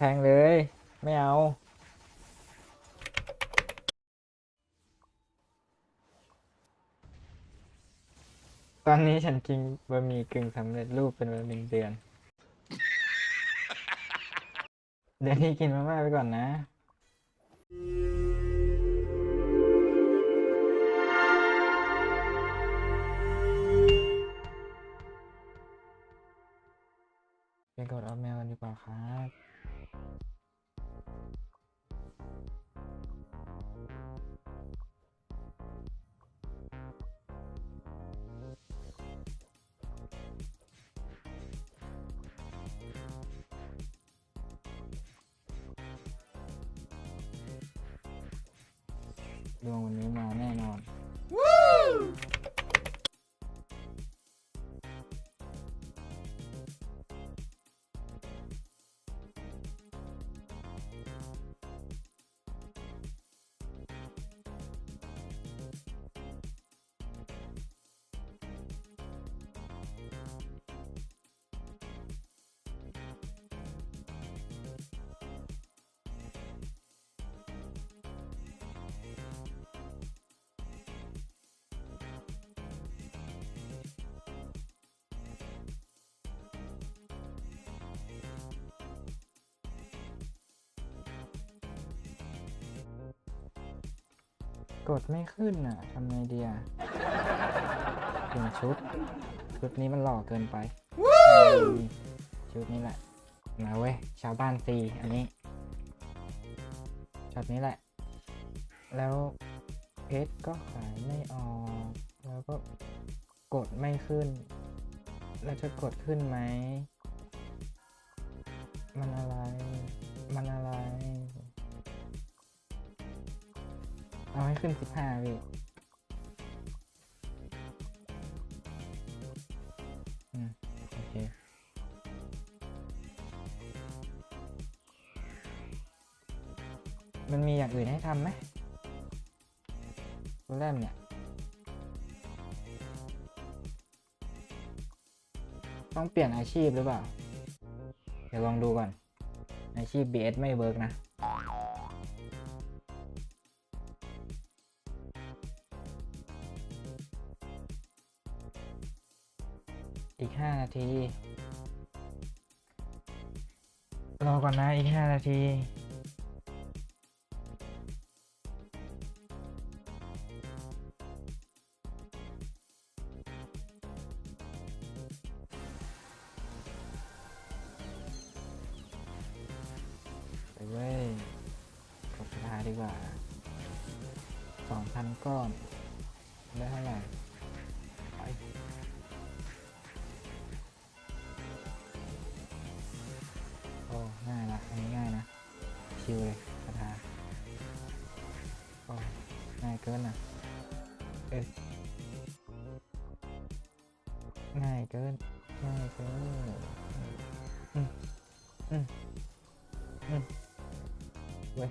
แทงเลย ไม่เอา ตอนนี้ฉันกินบะหมี่กึ่งสำเร็จรูปเป็นเวลาหนึ่งเดือน เดี๋ยวนี้กินมาม่าไปก่อนนะ ไปกดออฟแมวกันดีกว่าครับ ดวงวันนี้มาแน่นอน กดไม่ขึ้นอะทำไงดีอะเปลี่ยนชุด ชุดนี้มันหล่อเกินไป ชุดนี้แหละ มาเว้ย ชาวบ้านซีอันนี้ช็อตนี้แหละ แล้วเพชรก็ขายไม่ออก แล้วก็กดไม่ขึ้น แล้วจะกดขึ้นไหม มันอะไร มันอะไร เอาให้ขึ้นสิบห้าพี่อืมโอเค มันมีอย่างอื่นให้ทำไหมตัวแรกเนี่ย ต้องเปลี่ยนอาชีพหรือเปล่า เดี๋ยวลองดูก่อน อาชีพ BS ไม่เวิร์กนะ นาที รอก่อนนะอีกห้านาทีไปเว้ยกดราคาดีกว่าสองพันก้อน ได้เท่าไหร่ ง่ายเกินนะเอ้ยง่ายเกิน ง่ายเกิน อืม อืม อืม เว้ย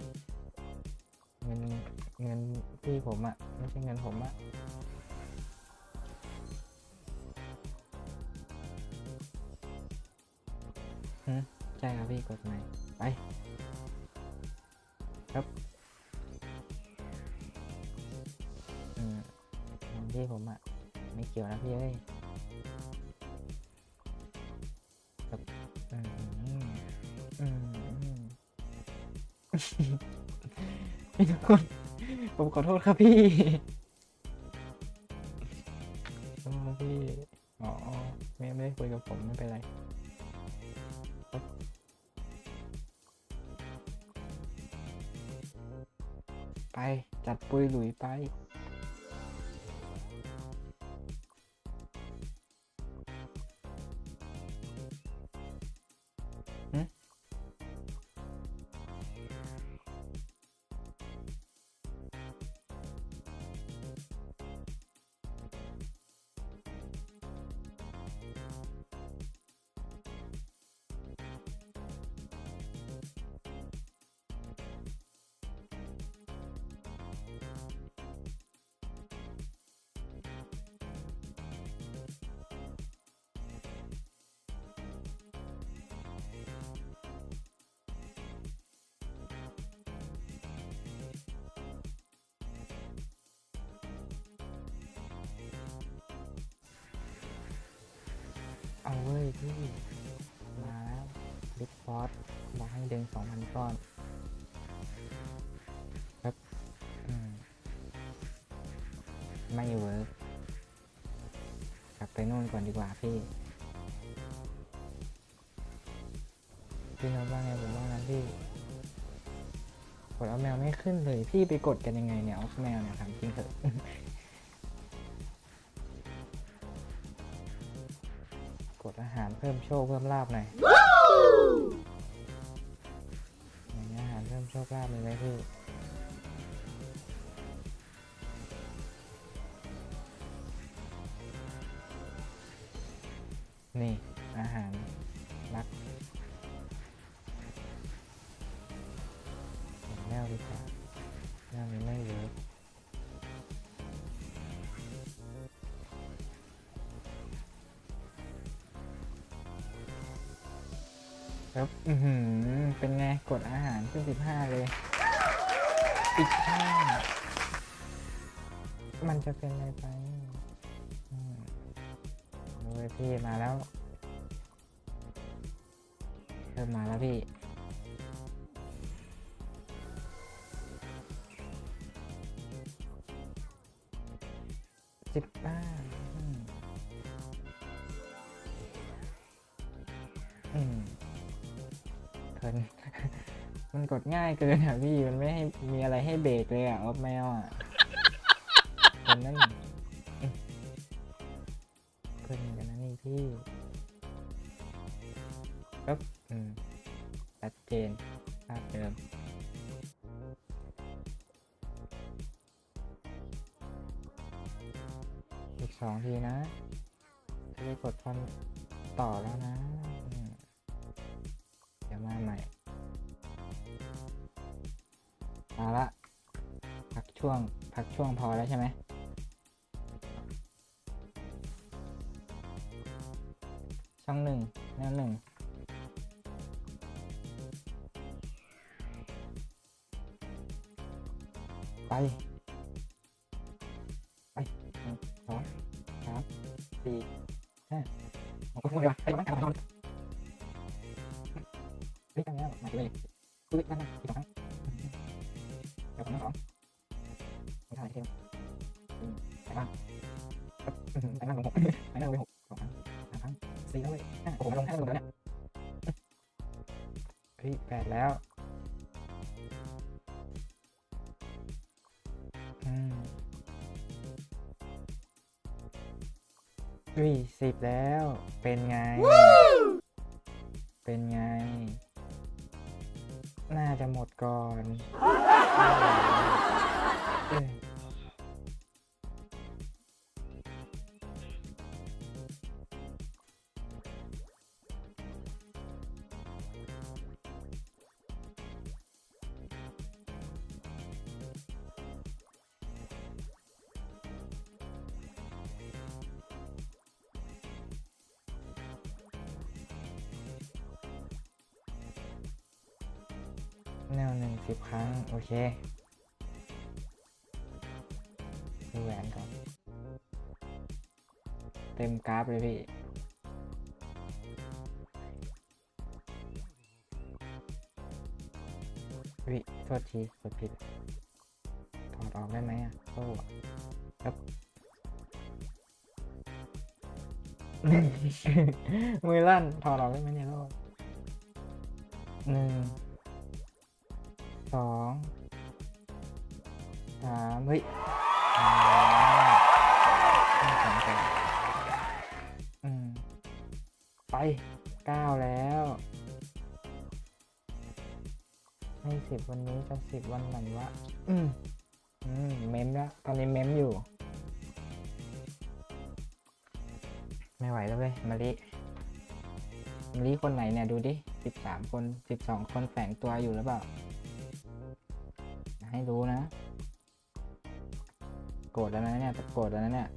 เงิน เงินพี่ผมอะไม่ใช่เงินผมอะหืมใช่ครับพี่กดใหม่ไป ครับ พี่ผมอะไม่เกี่ยวนะพี่เอ้ยครับอืมอืมอืมพี่ทุกคนผมขอโทษครับพี่พี่อ๋อไม่ไม่ได้คุยกับผมไม่เป็นไรไป จัดปุยหลุยไป เอาเว้ยพี่ มาแล้วบิ๊กฟอสบอกให้ดึงสองพันก้อนครับมไม่เวิร์กกลับไปนู่นก่อนดีกว่าพี่ พี่น้ตว่าไงผมว่างั้นพี่กดเอาแมวไม่ขึ้นเลย พี่ไปกดกันยังไงเนี่ยเอาแมวเนี่ยทำจริงเถอะ กดอาหารเพิ่มโชคเพิ่มลาบหน่อยไหนอาหารเพิ่มโชคลาบมีไหมพี่ ครับ อือหือ เป็นไง กดอาหารขึ้นสิบห้าเลย อีกห้ามันจะเป็นอะไรไปอืมโอ้ยพี่มาแล้ว เริ่มมาแล้วพี่สิบป้าอืมิน มันกดง่ายเกินอะพี่ มันไม่ให้มีอะไรให้เบรกเลยอะออฟแมวอะคนนั้นเพลินเหมือนกันนะนี่พี่ปึ๊บอืมชัดเจนภาพเดิมอีกสองทีนะจะได้กดฟันต่อแล้วนะ ช่วงพอแล้วใช่ไหมช่องหนึ่งแนวหนึ่งไป ไปสองสามสี่ห้าหกคนเดียวไปบ้านกลับมาทำเฮ้ยตั้งแล้วมาเลยคุยนั่นนั่นอีกสองครั้งเดี๋ยวผมทั้งสอง เทียมไปบ้างไปนั่งลงหกไปนั่งลงหกสองครั้งสามครั้งสี่แล้วเว้ยห้าโอ้โหมาลงห้าลงแล้วเนี่ยเฮ้ยแปดแล้วอืมอุ้ยสิบแล้ว เป็นไง เป็นไง น่าจะหมดก่อน แนวหนึ่งสิบครั้ง โอเคดูแหวนก่อนเต็มกราฟเลยพี่วิโทษทีกดผิด ถอดออกได้ไหมอะโซ่อะครับมือลั่น ถอดออกได้ไหมเนี่ยโล่หนึ่ง สองสามเฮ้ยอ่าห้าสองสอไปเก้าแล้ว ให้สิบวันนี้จะสิบวันไหนวะ อืม อืม เมมแล้ว ตอนนี้เมมอยู่ ไม่ไหวแล้วเว้ยมาลิมาลิคนไหนเนี่ย ดูดิสิบสามคนสิบสองคนแฝงตัวอยู่หรือเปล่า ให้รู้นะ โกรธแล้วนะเนี่ยโกรธแล้วนะเนี่ย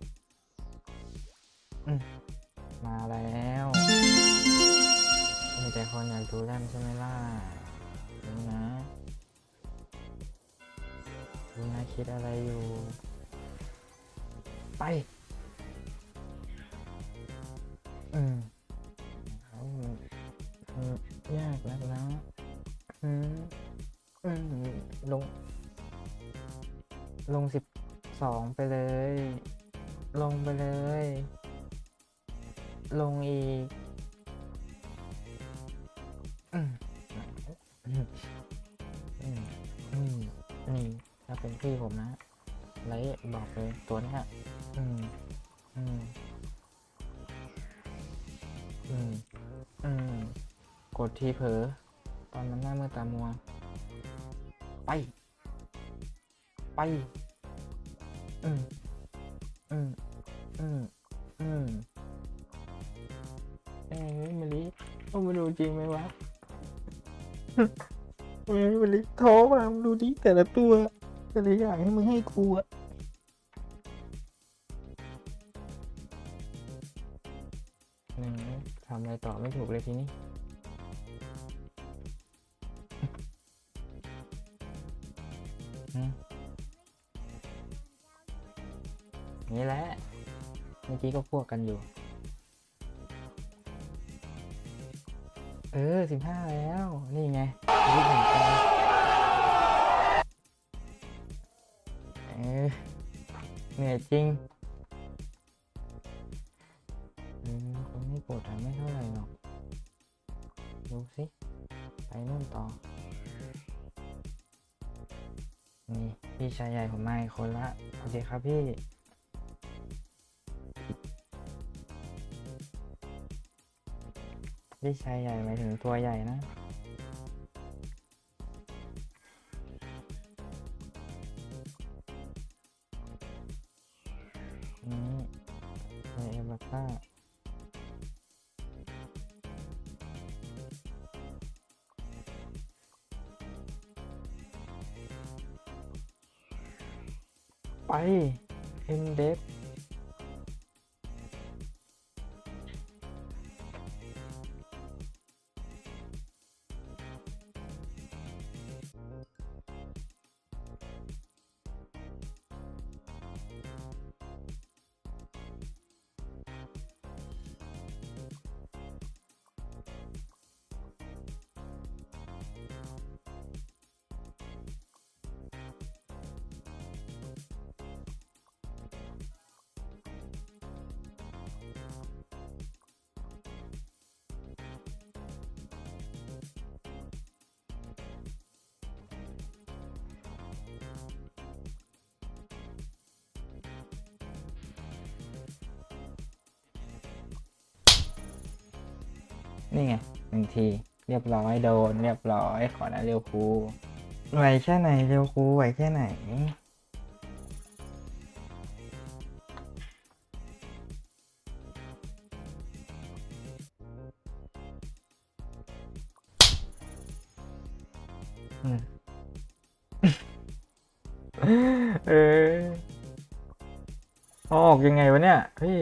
มาแล้วมีแต่คนอยากดูแลมใช่ไหมล่ะรู้นะรู้นะคิดอะไรอยู่ ไป ลงไปเลย ลงอีกอืมอืมอืมอืมนี่ถ้าเป็นพี่ผมนะไลท์บอกเลยตัวนี้ยอืม อืม อืม อืม กดทีเผลอตอนมันหน้ามือตามัว ไป ไป อืม จริงไหมวะเอ้ยมะลิโทรมามึงดูดิแต่ละตัวแต่ละอย่างให้มึงให้กูอะหนึ่งทำอะไรต่อไม่ถูกเลยทีนี้อืมนี่แหละ เมื่อกี้ก็พวกกันอยู่ เออสิบห้าแล้ว นี่ไงชีวิตแห่งการเออเหนื่อยจริงอืมคนไม่ปวดอะไม่เท่าไหร่หรอก ดูสิ ไปนู่นต่อ นี่ พี่ชายใหญ่ผมมาอีกคนละ โอเคครับพี่ พี่ชายใหญ่หมายถึงตัวใหญ่นะนี่ในเอลต้าไปเอ็นเดฟ นี่ไงหนึ่งทีเรียบร้อยโดน เรียบร้อยขอนะเร็วครูไหวแค่ไหนเร็วครูไหวแค่ไหนอืมเออเอาออกยังไงวะเนี่ยพี่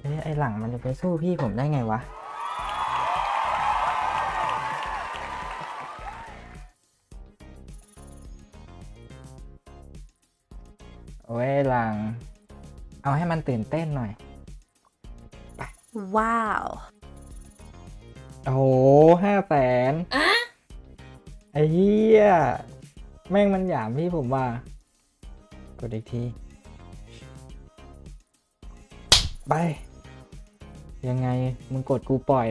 เอ้ไอหลังมันจะไปสู้พี่ผมได้ไงวะ เอาให้มันตื่นเต้นหน่อย Wow. โอ้โหห้าแสนไอ้เหี้ย แม่งมันหยามพี่ผมว่ากดอีกที ไป ยังไง มึงกดกูปล่อย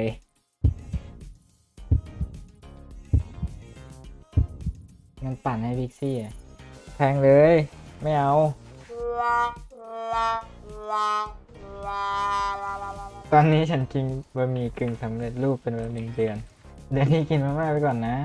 งั้นปั่นให้พิกซี่อะแพงเลย ไม่เอา ตอนนี้ฉันกินบะหมี่กึ่งสำเร็จรูปเป็นเวลาหนึ่งเดือน เดือนนี้กินมาม่าไปก่อนนะ